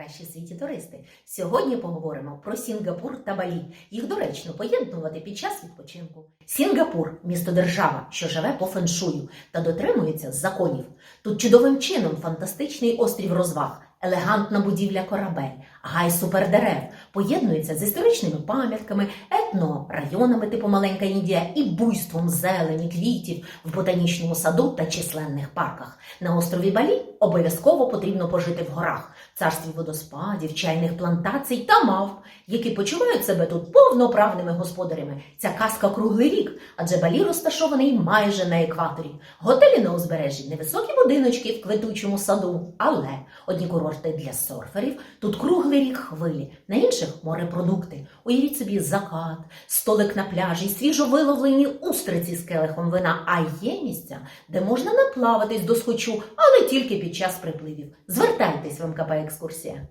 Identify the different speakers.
Speaker 1: найкращі світі туристи. Сьогодні поговоримо про Сінгапур та Балі. Їх доречно поєднувати під час відпочинку. Сінгапур місто держава, що живе по феншую та дотримується законів. Тут чудовим чином фантастичний острів розваг. Елегантна будівля корабель, гай супердерев поєднується з історичними пам'ятками, етнорайонами типу Маленька Індія і буйством зелені, квітів в ботанічному саду та численних парках. На острові Балі обов'язково потрібно пожити в горах, царстві водоспадів, чайних плантацій та мавп, які почувають себе тут повноправними господарями. Ця казка круглий рік, адже Балі розташований майже на екваторі. Готелі на узбережжі, невисокі будиночки в квитучому саду, але одні курорти для серферів, тут круглий рік хвилі, на інших морепродукти. Уявіть собі закат, столик на пляжі, свіжо виловлені устриці з келихом вина, а є місця, де можна наплаватись до схочу, але тільки час припливів. Звертайтесь в МКП екскурсія.